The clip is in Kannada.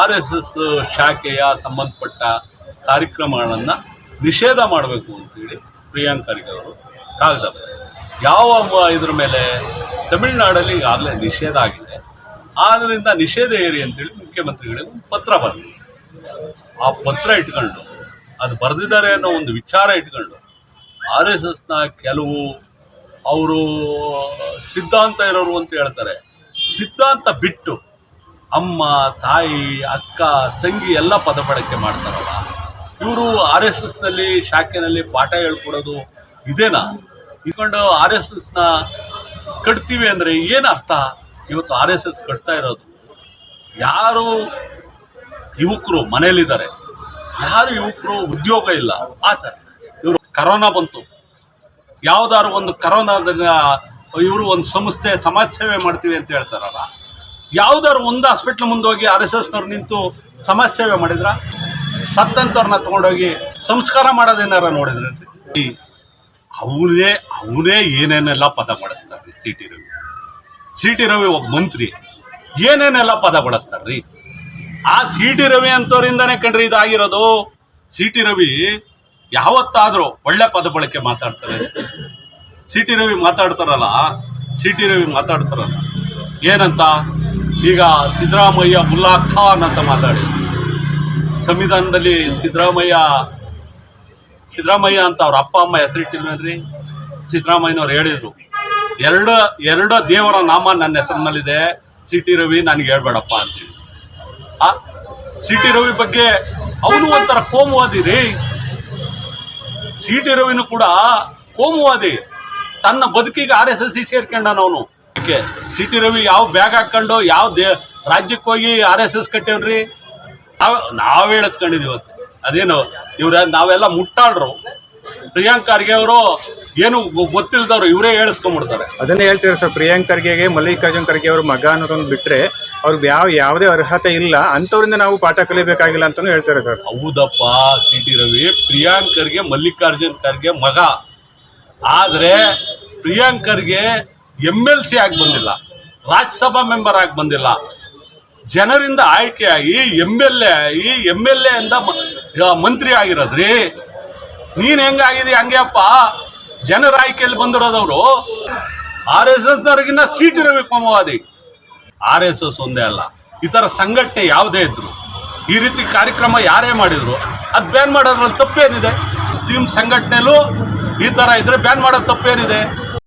ಆರ್ ಎಸ್ ಎಸ್ ಶಾಖೆಯ ಸಂಬಂಧಪಟ್ಟ ಕಾರ್ಯಕ್ರಮಗಳನ್ನು ನಿಷೇಧ ಮಾಡಬೇಕು ಅಂತೇಳಿ ಪ್ರಿಯಾಂಕ್ ಖರ್ಗೆ ಅವರು ಕಾಗದ. ಯಾವ ಇದ್ರ ಮೇಲೆ ತಮಿಳುನಾಡಲ್ಲಿ ಈಗಾಗಲೇ ನಿಷೇಧ ಆಗಿದೆ. ಆದ್ದರಿಂದ ನಿಷೇಧ ಏರಿ ಅಂತೇಳಿ ಮುಖ್ಯಮಂತ್ರಿಗಳಿಗೆ ಒಂದು ಪತ್ರ ಬಂದಿದೆ. ಆ ಪತ್ರ ಇಟ್ಕೊಂಡು, ಅದು ಬರೆದಿದ್ದಾರೆ ಅನ್ನೋ ಒಂದು ವಿಚಾರ ಇಟ್ಕೊಂಡು, ಆರ್ ಎಸ್ ಎಸ್ನ ಕೆಲವು ಅವರು ಸಿದ್ಧಾಂತ ಇರೋರು ಅಂತ ಹೇಳ್ತಾರೆ. ಸಿದ್ಧಾಂತ ಬಿಟ್ಟು ಅಮ್ಮ, ತಾಯಿ, ಅಕ್ಕ, ತಂಗಿ ಎಲ್ಲ ಪದ ಬಳಕೆ ಮಾಡ್ತಾರಲ್ಲ. ಇವರು ಆರ್ ಎಸ್ ಎಸ್ನಲ್ಲಿ, ಶಾಖೆನಲ್ಲಿ ಪಾಠ ಹೇಳ್ಕೊಡೋದು ಇದೇನಾ? ಇಟ್ಕೊಂಡು ಆರ್ ಎಸ್ ಎಸ್ನ ಕಟ್ತೀವಿ ಅಂದರೆ ಏನು ಅರ್ಥ? ಇವತ್ತು ಆರ್ ಎಸ್ ಎಸ್ ಕಟ್ತಾ ಇರೋದು. ಯಾರು ಯುವಕರು ಮನೆಯಲ್ಲಿದ್ದಾರೆ, ಯಾರು ಯುವಕರು ಉದ್ಯೋಗ ಇಲ್ಲ ಆತರ ಇವರು ಕರೋನಾ ಬಂತು. ಯಾವ್ದಾದ್ರು ಒಂದು ಕರೋನಾದ ಇವರು ಒಂದು ಸಂಸ್ಥೆ ಸಮಾಜ ಸೇವೆ ಮಾಡ್ತೀವಿ ಅಂತ ಹೇಳ್ತಾರಲ್ಲ. ಯಾವ್ದಾದ್ರು ಒಂದು ಹಾಸ್ಪಿಟ್ಲ್ ಮುಂದೆ ಹೋಗಿ ಆರ್ ಎಸ್ ಎಸ್ನವ್ರು ನಿಂತು ಸಮಾಜ ಸೇವೆ ಮಾಡಿದ್ರ? ಸತ್ತಂತವ್ರನ್ನ ತಗೊಂಡೋಗಿ ಸಂಸ್ಕಾರ ಮಾಡೋದೇನಾರ ನೋಡಿದ್ರೆ? ಅವನೇ ಅವನೇ ಏನೇನೆಲ್ಲ ಪದ ಬಳಸ್ತಾರ್ರಿ C T Ravi. C T Ravi ಒಬ್ಬ ಮಂತ್ರಿ. ಏನೇನೆಲ್ಲ ಪದ ಬಳಸ್ತಾರ್ರಿ? ಆ ಸಿ ಟಿ ರವಿ ಅಂತವರಿಂದಾನೇ ಕಣ್ರಿ ಇದಾಗಿರೋದು. ಸಿ ಟಿ ರವಿ ಯಾವತ್ತಾದರೂ ಒಳ್ಳೆ ಪದ ಬಳಕೆ ಮಾತಾಡ್ತಾರೆ. ಸಿ ಟಿ ರವಿ ಮಾತಾಡ್ತಾರಲ್ಲ ಸಿ ಟಿ ರವಿ ಮಾತಾಡ್ತಾರಲ್ಲ. ಏನಂತ? ಈಗ ಸಿದ್ದರಾಮಯ್ಯ ಮುಲ್ಲಾ ಖಾನ್ ಅಂತ ಮಾತಾಡಿ. ಸಂವಿಧಾನದಲ್ಲಿ ಸಿದ್ದರಾಮಯ್ಯ ಸಿದ್ದರಾಮಯ್ಯ ಅಂತ ಅವ್ರ ಅಪ್ಪ, ಅಮ್ಮ ಹೆಸರಿಟ್ಟಿಲ್ವೇನ್ರಿ ಸಿದ್ದರಾಮಯ್ಯನವ್ರು ಹೇಳಿದ್ರು. ಎರಡು ಎರಡು ದೇವರ ನಾಮ ನನ್ನ ಹೆಸರಿನಲ್ಲಿದೆ. ಸಿ ಟಿ ರವಿ ನನಗೆ ಹೇಳ್ಬೇಡಪ್ಪ ಅಂತೇಳಿ ಆ ಸಿ ಟಿ ರವಿ ಬಗ್ಗೆ ಅವನು ಒಂಥರ ಕೋಮುವಾದಿ ರೀ. ಸಿ ಟಿ ರವಿನೂ ಕೂಡ ಕೋಮುವಾದಿ. ತನ್ನ ಬದುಕಿಗೆ ಆರ್ ಎಸ್ ಎಸ್ ಸಿ ಅವನು. ಅದಕ್ಕೆ ಸಿ ಟಿ ರವಿ ಯಾವ ಬ್ಯಾಗ್ ಹಾಕೊಂಡು ಯಾವ ದೇ ರಾಜ್ಯಕ್ಕೆ ಹೋಗಿ ಆರ್ ಎಸ್ ಎಸ್ ಕಟ್ಟೇವ್ರಿ ನಾವ್ ನಾವೇ ಇವತ್ತು. ಅದೇನು ಇವ್ರ ನಾವೆಲ್ಲ ಮುಟ್ಟಾಳ್ರು. ಪ್ರಿಯಾಂಕ್ ಖರ್ಗೆ ಅವರು ಏನು ಗೊತ್ತಿಲ್ದವ್ರು ಇವರೇ ಹೇಳಿಸ್ಕೊಂಡ್ಬಿಡ್ತಾರೆ ಅದನ್ನೇ ಹೇಳ್ತಿರೋ ಸರ್ ಪ್ರಿಯಾಂಕ್ ಖರ್ಗೆಗೆ ಮಲ್ಲಿಕಾರ್ಜುನ್ ಖರ್ಗೆ ಅವ್ರ ಮಗ ಅನ್ನೋದೊಂದು ಬಿಟ್ರೆ ಅವ್ರಿಗೆ ಯಾವ ಯಾವುದೇ ಅರ್ಹತೆ ಇಲ್ಲ. ಅಂಥವ್ರಿಂದ ನಾವು ಪಾಠ ಕಲಿಬೇಕಾಗಿಲ್ಲ ಅಂತಾನು ಹೇಳ್ತಾರೆ ಸರ್. ಹೌದಪ್ಪ ಸಿ ಟಿ ರವಿ ಪ್ರಿಯಾಂಕ್ ಖರ್ಗೆ ಮಲ್ಲಿಕಾರ್ಜುನ್ ಖರ್ಗೆ ಮಗ. ಆದ್ರೆ Priyank Kharge M L C ಆಗಿ ಬಂದಿಲ್ಲ, ರಾಜ್ಯಸಭಾ ಮೆಂಬರ್ ಆಗಿ ಬಂದಿಲ್ಲ. ಜನರಿಂದ ಆಯ್ಕೆಯಾಗಿ ಎಂ ಎಲ್ ಎ ಆಗಿ ಎಂ ಎಲ್ ಎಂದ ಮಂತ್ರಿ ಆಗಿರೋದ್ರಿ. ನೀನ್ ಹೆಂಗಾಗಿದೆ ಹಂಗ್ಯಪ್ಪ? ಅಪ್ಪ ಜನರ ಆಯ್ಕೆಯಲ್ಲಿ ಬಂದಿರೋದವರು. ಆರ್ ಎಸ್ ಎಸ್ನವ್ರಿಗಿನ್ನ ನವರಿಗಿನ್ನ ಸೀಟ್ ಇರಬೇಕು ಕೋಮವಾದಿ ಆರ್ ಎಸ್ ಎಸ್ ಒಂದೇ ಅಲ್ಲ, ಈ ಥರ ಸಂಘಟನೆ ಯಾವುದೇ ಇದ್ರು. ಈ ರೀತಿ ಕಾರ್ಯಕ್ರಮ ಯಾರೇ ಮಾಡಿದ್ರು, ಅದು ಬ್ಯಾನ್ ಮಾಡೋದ್ರಲ್ಲಿ ತಪ್ಪೇನಿದೆ. ಮುಸ್ಲಿಂ ಸಂಘಟನೆಲೂ ಈ ಥರ ಇದ್ರೆ ಬ್ಯಾನ್ ಮಾಡೋದು ತಪ್ಪೇನಿದೆ.